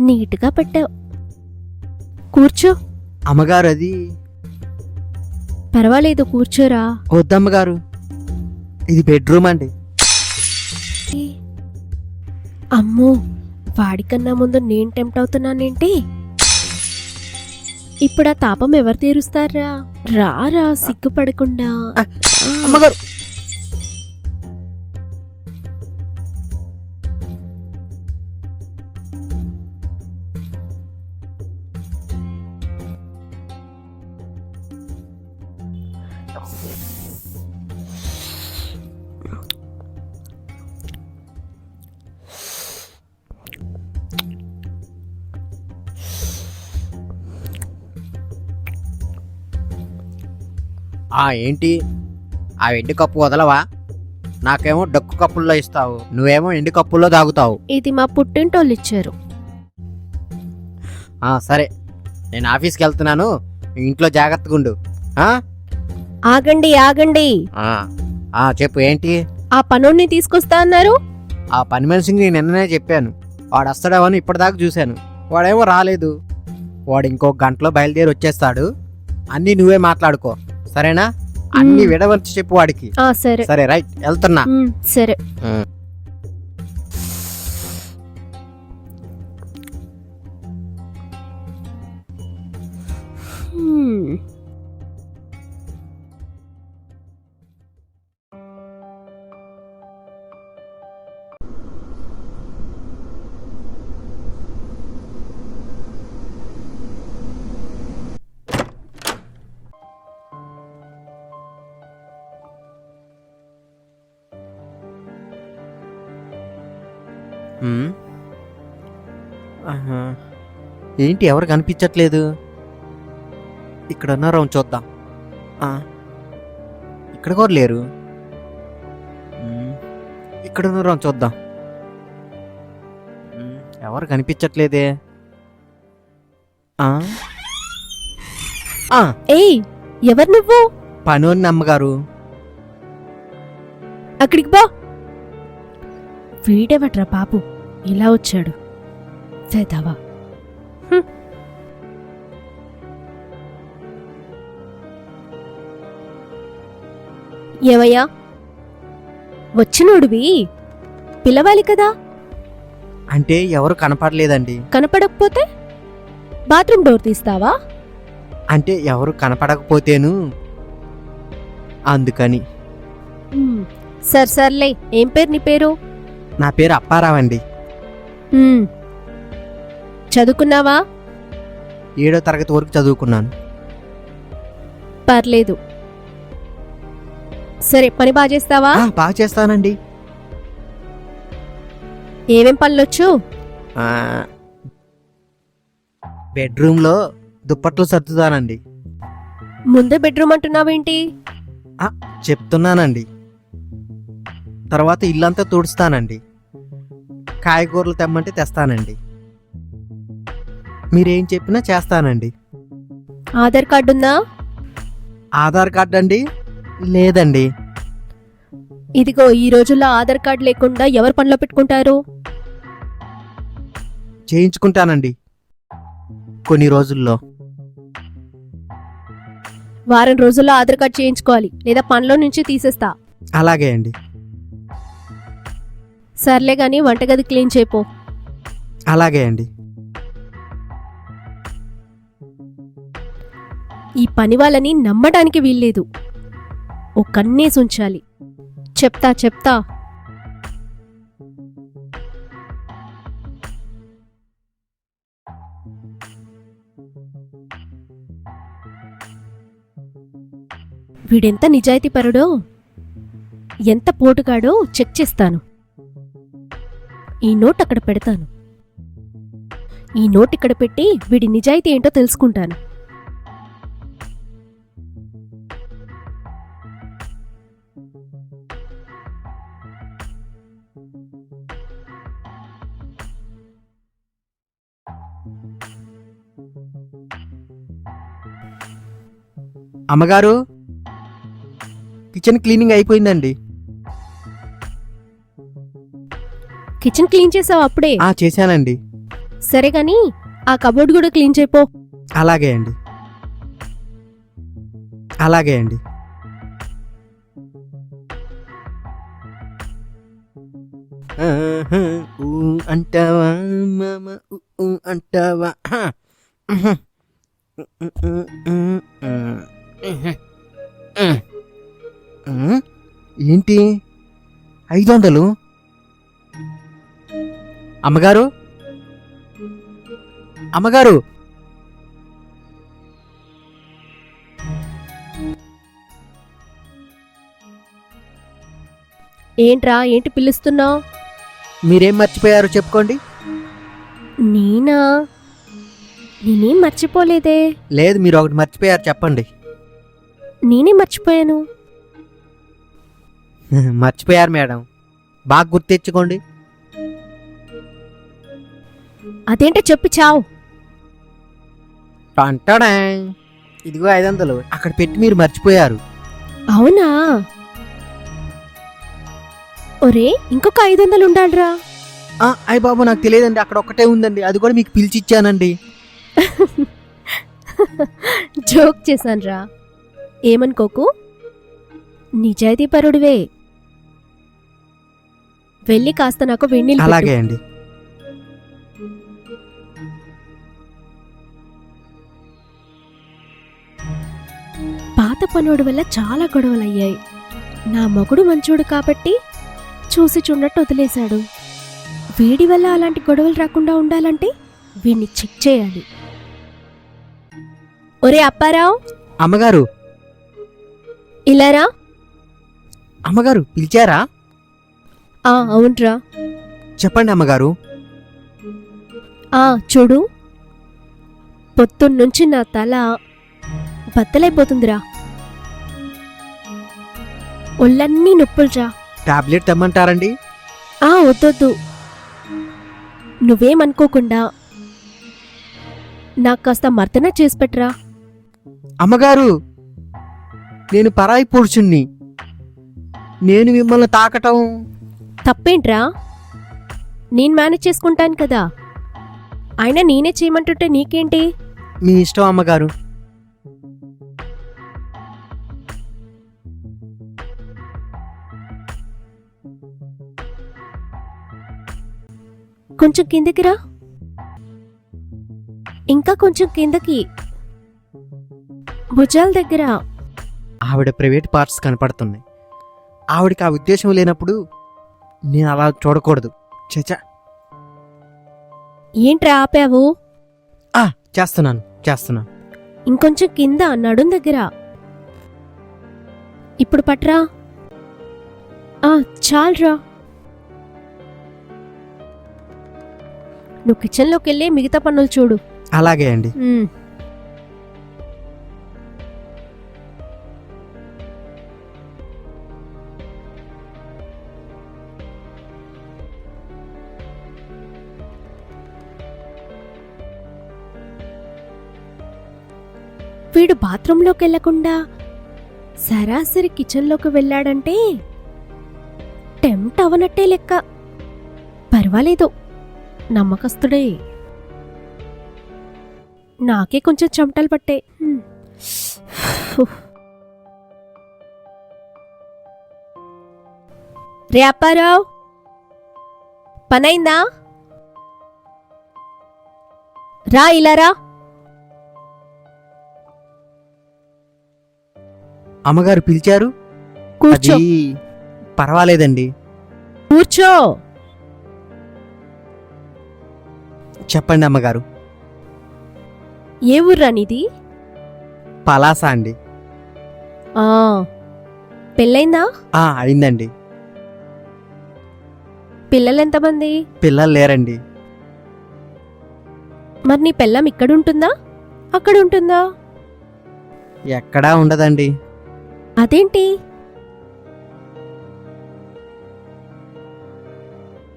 నీట్గా పెట్టావు. కూర్చో. అమ్మగారు అది పర్వాలేదు కూర్చోరా. వద్దమ్మగారు. ఇది బెడ్రూమ్ అండి. అమ్మో వాడికన్నా ముందు నేను టెంప్ట్ అవుతున్నానేంటి? ఇప్పుడు ఆ తాపం ఎవరు తీరుస్తారా? రారా సిగ్గుపడకుండా. అమ్మగారు. ఆ ఏంటి? ఆ ఎండు కప్పు వదలవా? నాకేమో డక్కు కప్పుల్లో ఇస్తావు. నువ్వేమో ఎండు కప్పుల్లో తాగుతావు. ఇది మా పుట్టింటోళ్ళు ఇచ్చారు. ఆ సరే. నేను ఆఫీస్కి వెళ్తున్నాను. ఇంట్లో జాగ్రత్తగా ఉండు. ఆ? ఆగండి ఆగండి. ఆ, ఆ, చెప్పు ఏంటి? ఆ పనుణ్ణి తీసుకొస్తా అన్నారు. ఆ పని మనిషికి నేను నిన్ననే చెప్పాను. వాడు వస్తాడేమో అని ఇప్పటిదాకా చూశాను. వాడేమో రాలేదు. వాడు ఇంకో గంటలో బయలుదేరి వచ్చేస్తాడు. అన్నీ నువ్వే మాట్లాడుకో. సరేనా? అన్ని మ్. విడవరిచి చెప్పు వాడికి. ఆ సరే. సరే రైట్ వెళ్తున్నా. ఉమ్, సరే. ఉమ్. హ్మ్. ఏంటి ఎవరు కనిపించట్లేదు? ఇక్కడ ఉన్నారో చూద్దాం. ఇక్కడ కూడా లేరు. ఇక్కడ ఉన్నారో చూద్దాం. ఎవరు కనిపించట్లేదే? ఏయ్ ఎవరు నువ్వు? పనోని అమ్మగారు. అక్కడికి పో. వీడెవట్రా బాబు? ఇలా వచ్చాడు. చేద్దావా ఏమయ్యా వచ్చినోడివి? పిలవాలి కదా? అంటే ఎవరు కనపడలేదండి. కనపడకపోతే? Bathroom door తీస్తావా? అంటే ఎవరు కనపడకపోతేను? అందుకని. సర్ సర్లే. ఏం పేరు నీ పేరు? నా పేరు అప్పారావండి చదువుకున్నావా? ఏడో తరగతి వరకు చదువుకున్నాను. పర్లేదు. సరే పని బాగా చేస్తావా? ఆ, బాగా చేస్తానండి. ఏమేం పనులొచ్చు? ఆ, బెడ్రూమ్లో దుప్పట్లు సర్దుతానండి. ముందే బెడ్రూమ్ అంటున్నావేంటి? చెప్తున్నానండి. తర్వాత ఇల్లంతా తుడుస్తానండి. కాయగూరలు తెమ్మంటే తెస్తానండి. మీరేం చెప్పినా చేస్తానండి. ఆధార్ కార్డు ఉందా ఆధార్ కార్డ్ అండి లేదండి. ఇదిగో ఈ రోజుల్లో ఆధార్ కార్డు లేకుండా ఎవరు పనిలో పెట్టుకుంటారు? చేయించుకుంటానండి. కొన్ని రోజుల్లో. వారం రోజుల్లో ఆధార్ కార్డు చేయించుకోవాలి లేదా పనిలో నుంచి తీసేస్తా. అలాగే అండి. సర్లే గాని వంటగది క్లీన్ చేపో అలాగే అండి. ఈ పని వాళ్ళని నమ్మడానికి వీల్లేదు. ఓ కన్నేసి ఉంచాలి. చెప్తా చెప్తా. వీడెంత నిజాయితీపరుడో ఎంత పోటుగాడో చెక్ చేస్తాను. ఈ నోట్ అక్కడ పెడతాను. ఈ నోట్ ఇక్కడ పెట్టి వీడి నిజాయితీ ఏంటో తెలుసుకుంటాను. అమ్మగారు కిచెన్ క్లీనింగ్ అయిపోయిందండి. కిచెన్ క్లీన్ చేసావు అప్పుడే? ఆ చేశానండి. సరే గాని ఆ కబోర్డ్ కూడా క్లీన్ చేయపో. అలాగే అండి. అలాగే అండి. అంటావా మామ అంటావా. ఏంటి? ఐదు వందలు అమ్మగారు? అమ్మగారు! ఏంట్రా ఏంటి పిలుస్తున్నావు? మీరేం మర్చిపోయారో చెప్పుకోండి. నేనా? నేనేం మర్చిపోలేదే. లేదు మీరు ఒకటి మర్చిపోయారు చెప్పండి. నేనే మర్చిపోయాను. మర్చిపోయారు మేడం. బాగా గుర్తెచ్చుకోండి అదేంటో చెప్పి చావు. టంటడా? ఇదిగో ఐదు వందలు అక్కడ పెట్టి మీరు మర్చిపోయారు. అవునా? ఒరే ఇంకొక ఐదు వందలు ఉండాలిరా. ఆ, అయ్ బాబు నాకు తెలియదండి. అక్కడ ఒక్కటే ఉందండి. అది కూడా మీకు పిలిచి ఇచ్చానండి. జోక్ చేశాన్రా. ఏమనుకోకు? నిజాయితీ పరుడివే వెళ్ళి కాస్త నాకు వెన్నీళ్ళు పెట్టు. అలాగే అండి. పాత పనుడి వల్ల చాలా గొడవలయ్యాయి. నా మగుడు మంచోడు కాబట్టి చూసి చూడనట్టు వదిలేశాడు. వీడి వల్ల అలాంటి గొడవలు రాకుండా ఉండాలంటే వీడిని చెక్ చేయాలి. ఒరే అప్పారావు! అమ్మగారు ఇలారా? అమ్మగారు పిలిచారా? ఆ అవునరా. చెప్పండి అమ్మగారు. ఆ చూడు. పొద్దున్నుంచి నా తల బద్దలైపోతుందిరా. ఒళ్ళన్నీ నొప్పులురా. టాబ్లెట్ తెమ్మంటారండి? ఆ వద్దొద్దు. నువ్వేమనుకోకుండా నాకు కాస్త మర్దన చేసి పెట్టరా. అమ్మగారు! నేను పరాయి పురుషుణ్ణి. నేను మిమ్మల్ని తాకటం. తప్పేంట్రా? నేను మేనేజ్ చేసుకుంటాను కదా. అయినా నేనే చేయమంటుంటే నీకేంటి? మీ ఇష్టం అమ్మగారు. కొంచెం కిందకి రా. ఇంకా కొంచెం కిందకి. భుజాల దగ్గర. ఆవిడ ప్రైవేట్ పార్ట్స్ కనపడుతున్నాయి. ఆవిడకి ఆ ఉద్దేశం లేనప్పుడు నేను అలా చూడకూడదు. చచా ఏంట్రా ఆపావు? ఆ చేస్తున్నాను చేస్తున్నాను. ఇంకొంచెం కింద నడుం దగ్గర. ఇప్పుడు పట్రా. ఆ చాలరా. నువ్వు కిచెన్లోకి వెళ్ళి మిగతా పనులు చూడు. అలాగే అండి. బాత్రూంలోకి వెళ్ళకుండా సరాసరి కిచెన్లోకి వెళ్ళాడంటే టెంప్ట్ అవనట్టే లెక్క. పర్వాలేదు నమ్మకస్తుడే. నాకే కొంచెం చెమటలు పట్టే. రే అప్పారావు పనైందా? రా ఇలా రా. అమ్మగారు పిలిచారు. కూర్చో. అది పర్వాలేదండి. కూర్చో. చెప్పండి అమ్మగారు. ఏ ఊర్రా నీది? పలాస అండి. ఆ పెళ్ళైందా? ఆ అయిందండి. పిల్లలు ఎంతమంది? పిల్లలు లేరండి. మరి నీ పెళ్ళం ఇక్కడ ఉంటుందా అక్కడ ఉంటుందా ఎక్కడా ఉండదండి. అదేంటి?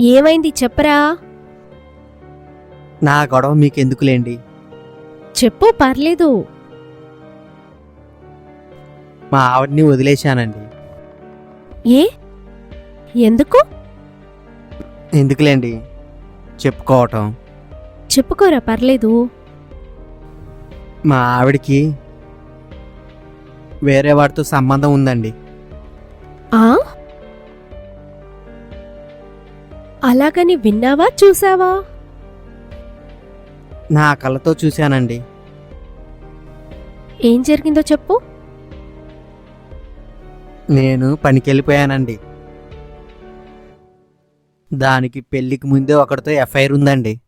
ఏమైంది చెప్పరా? నా గొడవ మీకు ఎందుకులేండి చెప్పు పర్లేదు. మా ఆవిడని వదిలేశానండి. ఏ? ఎందుకు? ఎందుకులేండి? చెప్పుకోవటం. చెప్పుకోరా పర్లేదు. మా ఆవిడకి వేరే వాడితో సంబంధం ఉందండి. ఆ? అలాగని విన్నావా చూసావా? నా కళ్ళతో చూశానండి. ఏం జరిగిందో చెప్పు. నేను పనికెళ్ళిపోయానండి. దానికి పెళ్ళికి ముందే ఒకరితో ఎఫ్ఐఆర్ ఉందండి.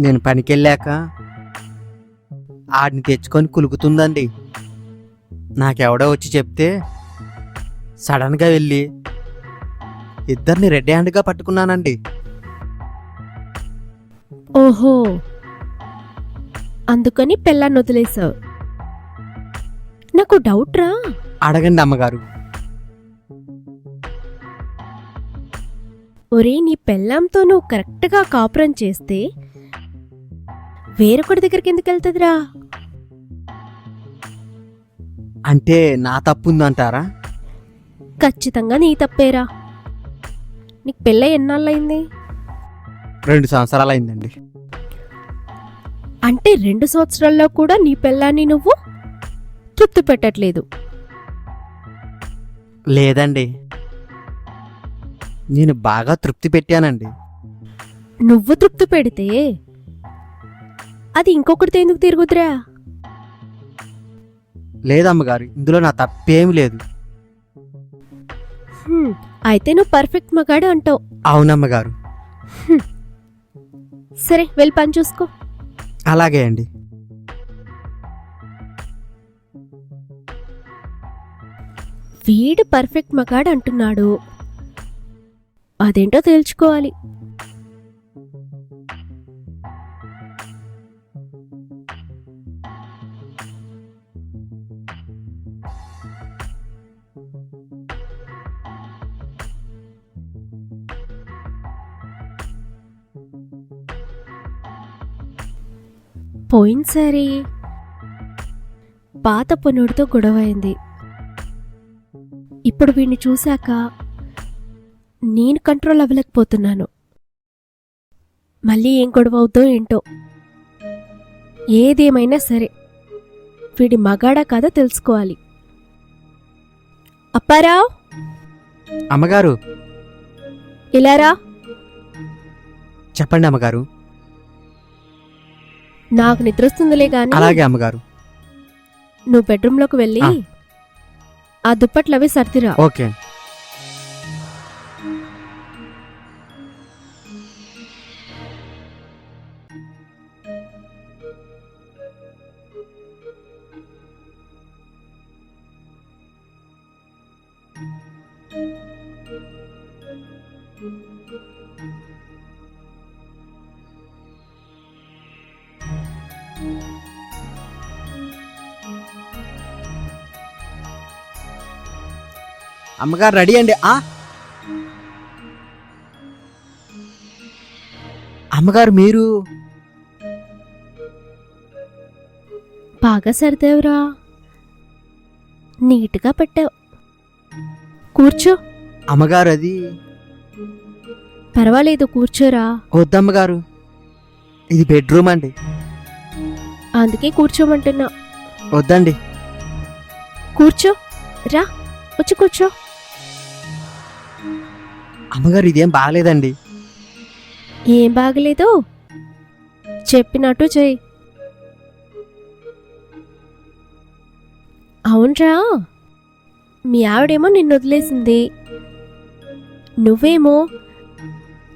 నేను పనికెళ్ళాక ఆడిని తెచ్చుకొని కులుకుతుందండి. నాకెవడో వచ్చి చెప్తే సడన్గా వెళ్ళి ఇద్దరిని రెడ్ హ్యాండ్గా పట్టుకున్నానండి. ఓహో. అందుకని పెళ్ళాన్ని వదిలేసావు నాకు డౌట్ రా. అడగండి అమ్మగారు. ఒరే నీ పెళ్ళాంతో నువ్వు కరెక్ట్గా కాపురం చేస్తే వేరొకటి దగ్గరికి ఎందుకు వెళ్తుందిరా? అంటే నా తప్పు ఉందంటారా ఖచ్చితంగా నీ తప్పేరా. నీకు పెళ్ళై ఎన్నాళ్ళయింది? రెండు సంవత్సరాలు అయిందండి అంటే రెండు సంవత్సరాల్లో కూడా నీ పెళ్ళాన్ని నువ్వు తృప్తి పెట్టట్లేదు. లేదండి. నేను బాగా తృప్తి పెట్టానండి. నువ్వు తృప్తి పెడితే అది ఇంకొకటితో ఎందుకు తిరుగుతురా లేదమ్మగారు ఇందులో నా తప్పేం లేదు. హ్మ్, అయితే నువ్వు పర్ఫెక్ట్ మగాడు అంటావు. అవునమ్మగారు. సరే వెళ్ళి పని చూసుకో. అలాగే అండి. వీడు పర్ఫెక్ట్ మగాడు అంటున్నాడు. అదేంటో తేల్చుకోవాలి. పోయినసారి పాత పనుడితో గొడవైంది. ఇప్పుడు వీడిని చూశాక నేను కంట్రోల్ అవ్వలేకపోతున్నాను. మళ్ళీ ఏం గొడవ అవుతో ఏంటో. ఏదేమైనా సరే వీడి మగాడా కాదో తెలుసుకోవాలి. అప్పారావు? అమ్మగారు. ఇలారా చెప్పండి అమ్మగారు. నాకు నిద్రొస్తుందిలే గాని అలాగే అమ్మగారు. నువ్వు బెడ్రూమ్లోకి వెళ్ళి ఆ. ఆ దుప్పట్లు అవి సర్దిరా. ఓకే. అమ్మగారు రెడీ అండి. ఆ? అమ్మగారు మీరు? బాగా సర్దేవురా. నీట్గా పెట్టావు. కూర్చో. అమ్మగారు అది? పర్వాలేదు కూర్చోరా. వద్దమ్మగారు. ఇది బెడ్రూమ్ అండి. అందుకే కూర్చోమంటున్నా. వద్దండి. కూర్చో. రా వచ్చి కూర్చో. అమ్మగారు ఇదేం బాగాలేదండి. ఏం బాగలేదు చెప్పినట్టు చెయ్యి. అవునరా మీ ఆవిడేమో నిన్ను వదిలేసింది. నువ్వేమో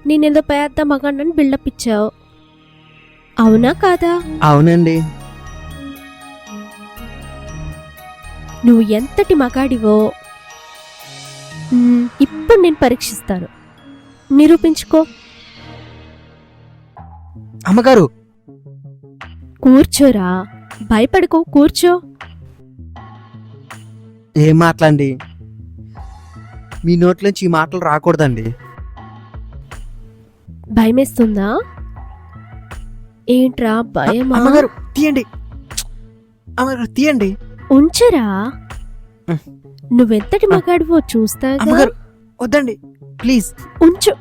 నేనేదో పెద్ద మగాడిని బిల్డప్ ఇచ్చావు. అవునా కాదా? అవునండి. నువ్వు ఎంతటి మగాడివో ఇప్పుడు నేను పరీక్షిస్తాను. నిరూపించుకో. అమ్మగారు! కూర్చోరా. భయపడుకో కూర్చో. ఏం మాటలండి? మీ నోట్లోంచి ఈ మాటలు రాకూడదండి. భయమేస్తుందా? ఏంట్రా భయమా? అమ్మగారు తీయండి. అమ్మగారు తీయండి. ఉంచరా. నువ్వెంతటి మగాడివో చూస్తాగా అమ్మగారు వద్దండి. ప్లీజ్. ఉంచు.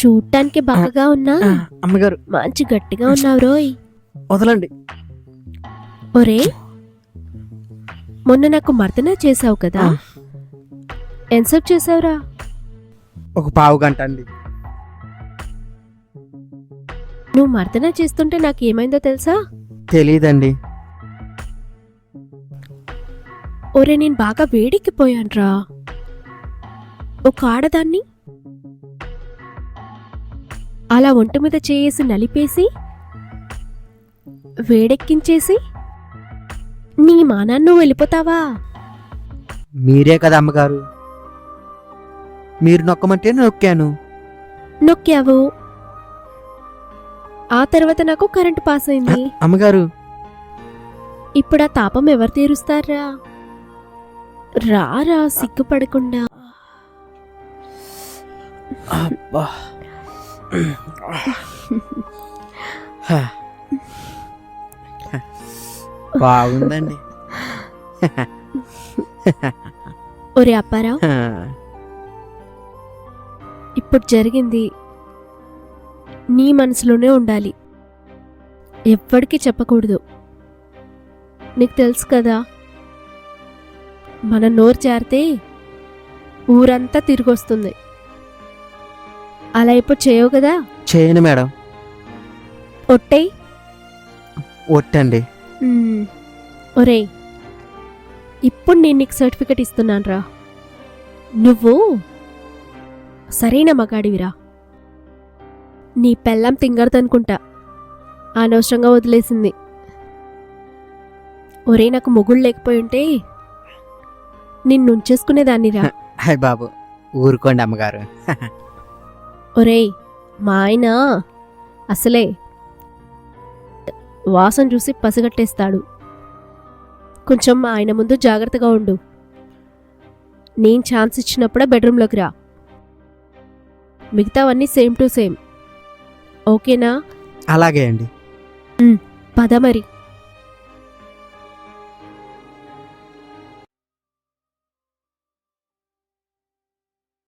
చూడటానికి బాగా ఉన్నా? అమ్మగారు. మంచి గట్టిగా ఉన్నావు రోయ్. వదలండి. ఒరే మొన్న నాకు మర్దన చేసావు కదా? ఆ. ఎంతసేపు చేసావురా ఒక పావు గంట అండి. నువ్వు మర్దన చేస్తుంటే నాకు ఏమైందో తెలుసా? తెలియదండి ఒరే నేను బాగా వేడెక్కిపోయాన్రా. ఒక ఆడదాన్ని అలా ఒంటి మీద చేసి నలిపేసి వేడెక్కించేసి నీ మానాన్ని నువ్వు వెళ్ళిపోతావా? మీరే కదా అమ్మగారు. మీరు నొక్కమంటే నొక్కాను. నొక్కావు. ఆ తర్వాత నాకు కరెంటు పాస్ అయింది అమ్మగారు. ఇప్పుడు ఆ తాపం ఎవరు తీరుస్తారా? రారా సిగ్గుపడకుండా? అబ్బా. బాగుందండి. ఒరే అప్పారావు. ఇప్పుడు జరిగింది నీ మనసులోనే ఉండాలి. ఎవ్వడికి చెప్పకూడదు. నీకు తెలుసు కదా మన నోరు జారితే ఊరంతా తిరిగొస్తుంది. అలా ఇప్పుడు చేయవు కదా? చేయను మేడం. ఒట్టేయ్. ఒట్టండి. మ్మ్. ఒరేయ్ ఇప్పుడు నేను నీకు సర్టిఫికెట్ ఇస్తున్నాను రా. నువ్వు సరైన మగాడివిరా. నీ పెళ్ళం తింగరదనుకుంటా అనవసరంగా వదిలేసింది. ఒరే నాకు మొగుళ్ళు లేకపోయి ఉంటే నిన్నుంచేసుకునేదాన్నిరా. హాయ్ బాబు ఊరుకోండి అమ్మగారు. ఒరేయ్ మా ఆయన అసలే వాసన చూసి పసిగట్టేస్తాడు. కొంచెం మా ఆయన ముందు జాగ్రత్తగా ఉండు. నేను ఛాన్స్ ఇచ్చినప్పుడే బెడ్రూమ్లోకి రా. మిగతావన్నీ సేమ్ టు సేమ్. ఓకేనా? అలాగే అండి. పద మరి.